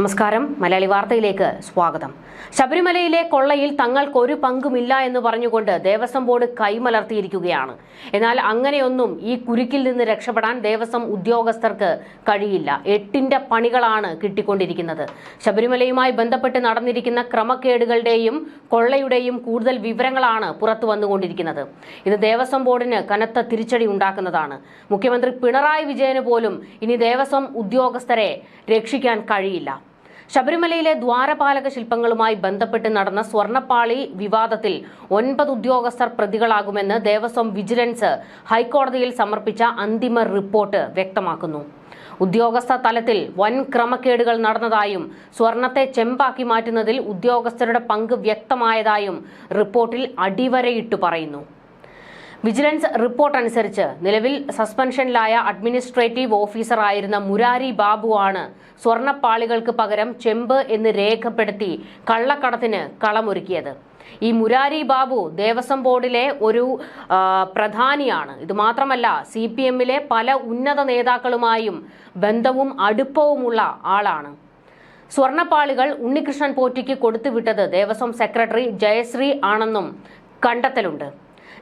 നമസ്കാരം. മലയാളി വാർത്തയിലേക്ക് സ്വാഗതം. ശബരിമലയിലെ കൊള്ളയിൽ തങ്ങൾക്ക് ഒരു പങ്കുമില്ല എന്ന് പറഞ്ഞുകൊണ്ട് ദേവസ്വം ബോർഡ് കൈമലർത്തിയിരിക്കുകയാണ്. എന്നാൽ അങ്ങനെയൊന്നും ഈ കുരുക്കിൽ നിന്ന് രക്ഷപ്പെടാൻ ദേവസ്വം ഉദ്യോഗസ്ഥർക്ക് കഴിയില്ല. എട്ടിന്റെ പണികളാണ് കിട്ടിക്കൊണ്ടിരിക്കുന്നത്. ശബരിമലയുമായി ബന്ധപ്പെട്ട് നടന്നിരിക്കുന്ന ക്രമക്കേടുകളുടെയും കൊള്ളയുടെയും കൂടുതൽ വിവരങ്ങളാണ് പുറത്തു വന്നുകൊണ്ടിരിക്കുന്നത്. ഇത് ദേവസ്വം ബോർഡിന് കനത്ത തിരിച്ചടി ഉണ്ടാക്കുന്നതാണ്. മുഖ്യമന്ത്രി പിണറായി വിജയന് പോലും ഇനി ദേവസ്വം ഉദ്യോഗസ്ഥരെ രക്ഷിക്കാൻ കഴിയില്ല. ശബരിമലയിലെ ദ്വാരപാലക ശില്പങ്ങളുമായി ബന്ധപ്പെട്ട് നടന്ന സ്വർണപ്പാളി വിവാദത്തിൽ ഒൻപത് ഉദ്യോഗസ്ഥർ പ്രതികളാകുമെന്ന് ദേവസ്വം വിജിലൻസ് ഹൈക്കോടതിയിൽ സമർപ്പിച്ച അന്തിമ റിപ്പോർട്ട് വ്യക്തമാക്കുന്നു. ഉദ്യോഗസ്ഥ തലത്തിൽ വൻ ക്രമക്കേടുകൾ നടന്നതായും സ്വർണത്തെ ചെമ്പാക്കി മാറ്റുന്നതിൽ ഉദ്യോഗസ്ഥരുടെ പങ്ക് വ്യക്തമായതായും റിപ്പോർട്ടിൽ അടിവരയിട്ടു പറയുന്നു. വിജിലൻസ് റിപ്പോർട്ട് അനുസരിച്ച് നിലവിൽ സസ്പെൻഷനിലായ അഡ്മിനിസ്ട്രേറ്റീവ് ഓഫീസറായിരുന്ന മുരാരി ബാബുവാണ് സ്വർണപ്പാളികൾക്ക് പകരം ചെമ്പ് എന്ന് രേഖപ്പെടുത്തി കള്ളക്കടത്തിന് കളമൊരുക്കിയത്. ഈ മുരാരി ബാബു ദേവസ്വം ബോർഡിലെ ഒരു പ്രധാനിയാണ്. ഇത് മാത്രമല്ല സി പി എമ്മിലെ പല ഉന്നത നേതാക്കളുമായും ബന്ധവും അടുപ്പവുമുള്ള ആളാണ്. സ്വർണപ്പാളികൾ ഉണ്ണികൃഷ്ണൻ പോറ്റിക്ക് കൊടുത്തുവിട്ടത് ദേവസ്വം സെക്രട്ടറി ജയശ്രീ ആണെന്നും കണ്ടെത്തലുണ്ട്.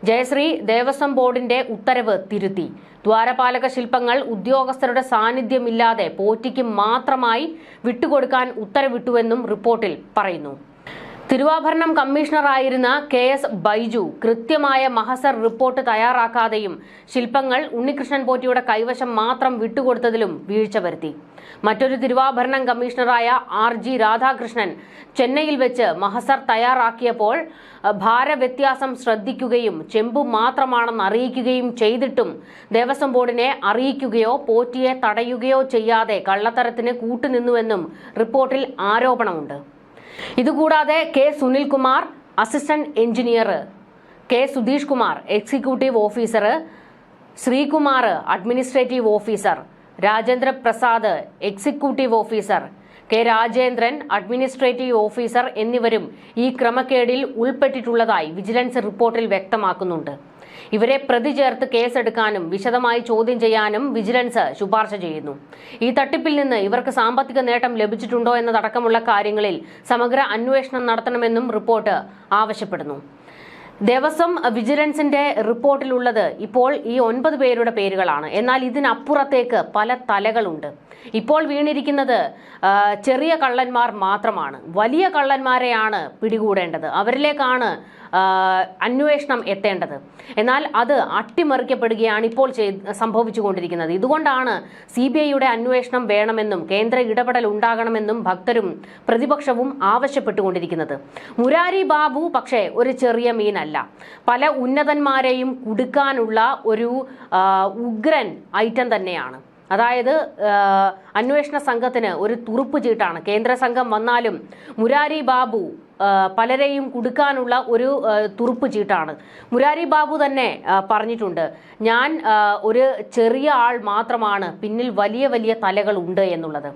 ജയശ്രീ ദേവസ്വം ബോർഡിന്റെ ഉത്തരവ് തിരുത്തി. ദ്വാരപാലക ശില്പങ്ങൾ ഉദ്യോഗസ്ഥരുടെ സാന്നിധ്യമില്ലാതെ പോറ്റിക്ക് മാത്രമായി വിട്ടുകൊടുക്കാൻ ഉത്തരവിട്ടുവെന്നും റിപ്പോർട്ടിൽ പറയുന്നു. തിരുവാഭരണം കമ്മീഷണറായിരുന്ന കെ എസ് ബൈജു കൃത്യമായ മഹസർ റിപ്പോർട്ട് തയ്യാറാക്കാതെയും ശില്പങ്ങൾ ഉണ്ണികൃഷ്ണൻ പോറ്റിയുടെ കൈവശം മാത്രം വിട്ടുകൊടുത്തതിലും വീഴ്ച വരുത്തി. മറ്റൊരു തിരുവാഭരണം കമ്മീഷണറായ ആർ ജി രാധാകൃഷ്ണൻ ചെന്നൈയിൽ വെച്ച് മഹസർ തയ്യാറാക്കിയപ്പോൾ ഭാരവ്യത്യാസം ശ്രദ്ധിക്കുകയും ചെമ്പു മാത്രമാണെന്ന് അറിയിക്കുകയും ചെയ്തിട്ടും ദേവസ്വം ബോർഡിനെ അറിയിക്കുകയോ പോറ്റിയെ തടയുകയോ ചെയ്യാതെ കള്ളത്തരത്തിന് കൂട്ടുനിന്നുവെന്നും റിപ്പോർട്ടിൽ ആരോപണമുണ്ട്. ഇതുകൂടാതെ K Sunilkumar assistant engineer K Sudheesh Kumar executive officer Sreekumar administrative officer Rajendra Prasad executive officer K Rajendran administrative officer എന്നിവരും ഈ ക്രമക്കേടിൽ ഉൾപ്പെട്ടിട്ടുള്ളതായി വിജിലൻസ് റിപ്പോർട്ടിൽ വ്യക്തമാക്കുന്നുണ്ട്. ഇവരെ പ്രതി ചേർത്ത് കേസെടുക്കാനും വിശദമായി ചോദ്യം ചെയ്യാനും വിജിലൻസ് ശുപാർശ ചെയ്യുന്നു. ഈ തട്ടിപ്പിൽ നിന്ന് ഇവർക്ക് സാമ്പത്തിക നേട്ടം ലഭിച്ചിട്ടുണ്ടോ എന്നതടക്കമുള്ള കാര്യങ്ങളിൽ സമഗ്ര അന്വേഷണം നടത്തണമെന്നും റിപ്പോർട്ട് ആവശ്യപ്പെടുന്നു. ദേവസ്വം വിജിലൻസിന്റെ റിപ്പോർട്ടിലുള്ളത് ഇപ്പോൾ ഈ ഒൻപത് പേരുടെ പേരുകളാണ്. എന്നാൽ ഇതിനപ്പുറത്തേക്ക് പല തലകളുണ്ട്. ഇപ്പോൾ വീണിരിക്കുന്നത് ചെറിയ കള്ളന്മാർ മാത്രമാണ്. വലിയ കള്ളന്മാരെയാണ് പിടികൂടേണ്ടത്. അവരിലേക്കാണ് അന്വേഷണം എത്തേണ്ടത്. എന്നാൽ അത് അട്ടിമറിക്കപ്പെടുകയാണ് ഇപ്പോൾ സംഭവിച്ചുകൊണ്ടിരിക്കുന്നത്. ഇതുകൊണ്ടാണ് സി ബി ഐയുടെ അന്വേഷണം വേണമെന്നും കേന്ദ്ര ഇടപെടൽ ഉണ്ടാകണമെന്നും ഭക്തരും പ്രതിപക്ഷവും ആവശ്യപ്പെട്ടുകൊണ്ടിരിക്കുന്നത്. മുരാരി ബാബു പക്ഷേ ഒരു ചെറിയ മീനല്ല. പല ഉന്നതന്മാരെയും കുടുക്കാനുള്ള ഒരു ഉഗ്രൻ ഐറ്റം തന്നെയാണ്. അതായത് അന്വേഷണ സംഘത്തിന് ഒരു തുറുപ്പ് ചീട്ടാണ്. കേന്ദ്ര സംഘം വന്നാലും മുരാരി ബാബു പലരെയും കുടുക്കാനുള്ള ഒരു തുറുപ്പ് ചീട്ടാണ്. മുരാരി ബാബു തന്നെ പറഞ്ഞിട്ടുണ്ട് ഞാൻ ഒരു ചെറിയ ആൾ മാത്രമാണ് പിന്നിൽ വലിയ വലിയ തലകൾ ഉണ്ട് എന്നുള്ളത്.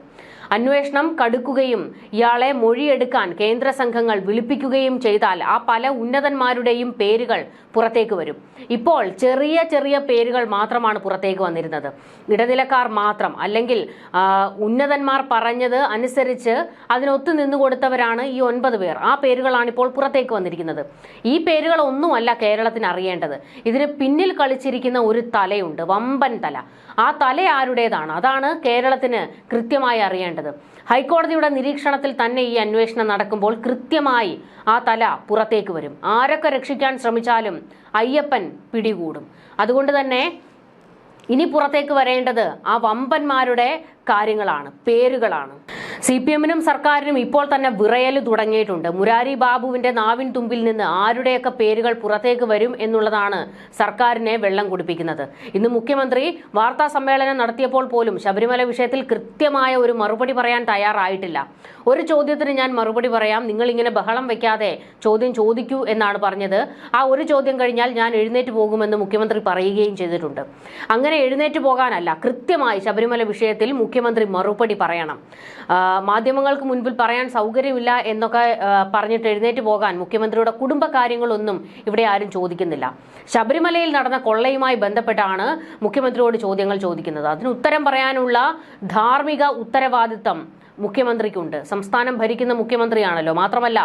അന്വേഷണം കടുക്കുകയും ഇയാളെ മൊഴിയെടുക്കാൻ കേന്ദ്ര സംഘങ്ങൾ വിളിപ്പിക്കുകയും ചെയ്താൽ ആ പല ഉന്നതന്മാരുടെയും പേരുകൾ പുറത്തേക്ക് വരും. ഇപ്പോൾ ചെറിയ ചെറിയ പേരുകൾ മാത്രമാണ് പുറത്തേക്ക് വന്നിരുന്നത്. ഇടനിലക്കാർ മാത്രം അല്ലെങ്കിൽ ഉന്നതന്മാർ പറഞ്ഞത് അനുസരിച്ച് അതിനൊത്തു നിന്നു കൊടുത്തവരാണ് ഈ ഒൻപത് പേർ. ആ പേരുകളാണ് ഇപ്പോൾ പുറത്തേക്ക് വന്നിരിക്കുന്നത്. ഈ പേരുകളൊന്നുമല്ല കേരളത്തിന് അറിയേണ്ടത്. ഇതിന് പിന്നിൽ കളിച്ചിരിക്കുന്ന ഒരു തലയുണ്ട് വമ്പൻ തല. ആ തല ആരുടേതാണ്? അതാണ് കേരളത്തിന് കൃത്യമായി അറിയേണ്ടത്. ഹൈക്കോടതിയുടെ നിരീക്ഷണത്തിൽ തന്നെ ഈ അന്വേഷണം നടക്കുമ്പോൾ കൃത്യമായി ആ തല പുറത്തേക്ക് വരും. ആരൊക്കെ രക്ഷിക്കാൻ ശ്രമിച്ചാലും അയ്യപ്പൻ പിടികൂടും. അതുകൊണ്ട് തന്നെ ഇനി പുറത്തേക്ക് വരേണ്ടത് ആ വമ്പന്മാരുടെ കാര്യങ്ങളാണ് പേരുകളാണ്. സി പി എമ്മിനും സർക്കാരിനും ഇപ്പോൾ തന്നെ വിറയൽ തുടങ്ങിയിട്ടുണ്ട്. മുരാരി ബാബുവിന്റെ നാവിൻ തുമ്പിൽ നിന്ന് ആരുടെയൊക്കെ പേരുകൾ പുറത്തേക്ക് വരും എന്നുള്ളതാണ് സർക്കാരിനെ വെള്ളം കുടിപ്പിക്കുന്നത്. ഇന്ന് മുഖ്യമന്ത്രി വാർത്താ സമ്മേളനം നടത്തിയപ്പോൾ പോലും ശബരിമല വിഷയത്തിൽ കൃത്യമായ ഒരു മറുപടി പറയാൻ തയ്യാറായിട്ടില്ല. ഒരു ചോദ്യത്തിന് ഞാൻ മറുപടി പറയാം. നിങ്ങൾ ഇങ്ങനെ ബഹളം വെക്കാതെ ചോദ്യം ചോദിക്കൂ എന്നാണ് പറഞ്ഞത്. ആ ഒരു ചോദ്യം കഴിഞ്ഞാൽ ഞാൻ എഴുന്നേറ്റ് പോകുമെന്ന് മുഖ്യമന്ത്രി പറയുകയും ചെയ്തിട്ടുണ്ട്. അങ്ങനെ എഴുന്നേറ്റ് പോകാനല്ല കൃത്യമായി ശബരിമല വിഷയത്തിൽ മുഖ്യമന്ത്രി മറുപടി പറയണം. മാധ്യമങ്ങൾക്ക് മുൻപിൽ പറയാൻ സൗകര്യമില്ല എന്നൊക്കെ പറഞ്ഞിട്ട് എഴുന്നേറ്റ് പോകാൻ മുഖ്യമന്ത്രിയുടെ കുടുംബകാര്യങ്ങളൊന്നും ഇവിടെ ആരും ചോദിക്കുന്നില്ല. ശബരിമലയിൽ നടന്ന കൊള്ളയുമായി ബന്ധപ്പെട്ടാണ് മുഖ്യമന്ത്രിയോട് ചോദ്യങ്ങൾ ചോദിക്കുന്നത്. അതിന് ഉത്തരം പറയാനുള്ള ധാർമ്മിക ഉത്തരവാദിത്തം മുഖ്യമന്ത്രിക്കുണ്ട്. സംസ്ഥാനം ഭരിക്കുന്ന മുഖ്യമന്ത്രിയാണല്ലോ. മാത്രമല്ല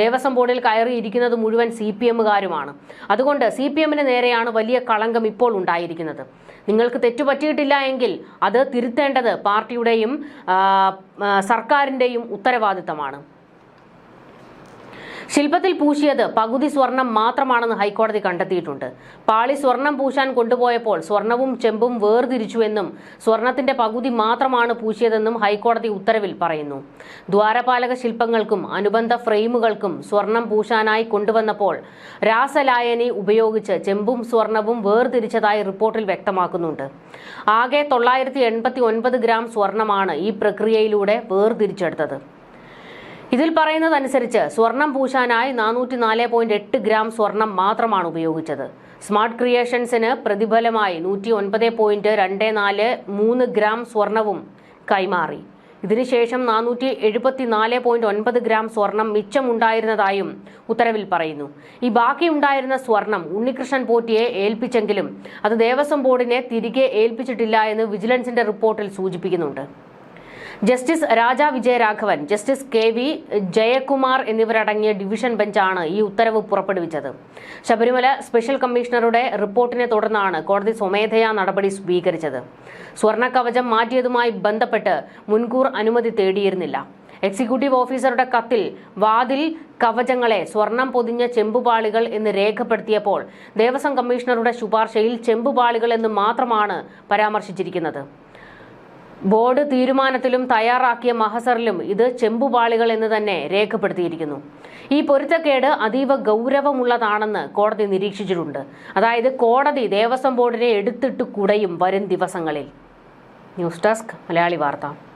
ദേവസ്വം ബോർഡിൽ കയറിയിരിക്കുന്നത് മുഴുവൻ സി പി എമ്മുകാരുമാണ്. അതുകൊണ്ട് സി പി എമ്മിന് നേരെയാണ് വലിയ കളങ്കം ഇപ്പോൾ ഉണ്ടായിരിക്കുന്നത്. നിങ്ങൾക്ക് തെറ്റുപറ്റിയിട്ടില്ല എങ്കിൽ അത് തിരുത്തേണ്ടത് പാർട്ടിയുടെയും സർക്കാരിന്റെയും ഉത്തരവാദിത്തമാണ്. ശില്പത്തിൽ പൂശിയത് പകുതി സ്വർണം മാത്രമാണെന്ന് ഹൈക്കോടതി കണ്ടെത്തിയിട്ടുണ്ട്. പാളി സ്വർണം പൂശാൻ കൊണ്ടുപോയപ്പോൾ സ്വർണവും ചെമ്പും വേർതിരിച്ചുവെന്നും സ്വർണത്തിന്റെ പകുതി മാത്രമാണ് പൂശിയതെന്നും ഹൈക്കോടതി ഉത്തരവിൽ പറയുന്നു. ദ്വാരപാലക ശില്പങ്ങൾക്കും അനുബന്ധ ഫ്രെയിമുകൾക്കും സ്വർണം പൂശാനായി കൊണ്ടുവന്നപ്പോൾ രാസലായനി ഉപയോഗിച്ച് ചെമ്പും സ്വർണവും വേർതിരിച്ചതായി റിപ്പോർട്ടിൽ വ്യക്തമാക്കുന്നുണ്ട്. ആകെ തൊള്ളായിരത്തി ഗ്രാം സ്വർണമാണ് ഈ പ്രക്രിയയിലൂടെ വേർതിരിച്ചെടുത്തത്. ഇതിൽ പറയുന്നതനുസരിച്ച് സ്വർണം പൂശാനായി നാനൂറ്റി നാല് പോയിന്റ് എട്ട് ഗ്രാം സ്വർണം മാത്രമാണ് ഉപയോഗിച്ചത്. സ്മാർട്ട് ക്രിയേഷൻസിന് പ്രതിഫലമായി നൂറ്റി ഒൻപത് പോയിന്റ് രണ്ട് നാല് മൂന്ന് ഗ്രാം സ്വർണവും കൈമാറി. ഇതിനുശേഷം നാനൂറ്റി എഴുപത്തി നാല് പോയിന്റ് ഒൻപത് ഗ്രാം സ്വർണം മിച്ചമുണ്ടായിരുന്നതായും ഉത്തരവിൽ പറയുന്നു. ഈ ബാക്കിയുണ്ടായിരുന്ന സ്വർണം ഉണ്ണികൃഷ്ണൻ പോറ്റിയെ ഏൽപ്പിച്ചെങ്കിലും അത് ദേവസ്വം ബോർഡിനെ തിരികെ ഏൽപ്പിച്ചിട്ടില്ല എന്ന് വിജിലൻസിന്റെ റിപ്പോർട്ടിൽ സൂചിപ്പിക്കുന്നുണ്ട്. Justice Raja Vijayaraghavan justice K V Jayakumar എന്നിവരടങ്ങിയ ഡിവിഷൻ ബെഞ്ചാണ് ഈ ഉത്തരവ് പുറപ്പെടുവിച്ചത്. ശബരിമല സ്പെഷ്യൽ കമ്മീഷണറുടെ റിപ്പോർട്ടിനെ തുടർന്നാണ് കോടതി സ്വമേധയാ നടപടി സ്വീകരിച്ചത്. സ്വർണ കവചം മാറ്റിയതുമായി ബന്ധപ്പെട്ട് മുൻകൂർ അനുമതി തേടിയിരുന്നില്ല. എക്സിക്യൂട്ടീവ് ഓഫീസറുടെ കത്തിൽ വാതിൽ കവചങ്ങളെ സ്വർണം പൊതിഞ്ഞ ചെമ്പുപാളികൾ എന്ന് രേഖപ്പെടുത്തിയപ്പോൾ ദേവസ്വം കമ്മീഷണറുടെ ശുപാർശയിൽ ചെമ്പുപാളികൾ എന്ന് മാത്രമാണ് പരാമർശിച്ചിരിക്കുന്നത്. ബോർഡ് തീരുമാനത്തിലും തയ്യാറാക്കിയ മഹസറിലും ഇത് ചെമ്പുപാളികൾ എന്ന് തന്നെ രേഖപ്പെടുത്തിയിരിക്കുന്നു. ഈ പൊരുത്തക്കേട് അതീവ ഗൗരവമുള്ളതാണെന്ന് കോടതി നിരീക്ഷിച്ചിട്ടുണ്ട്. അതായത് കോടതി ദേവസ്വം ബോർഡിനെ എടുത്തിട്ട് കുടയും വരും ദിവസങ്ങളിൽ. ന്യൂസ് ഡെസ്ക് മലയാളി വാർത്ത.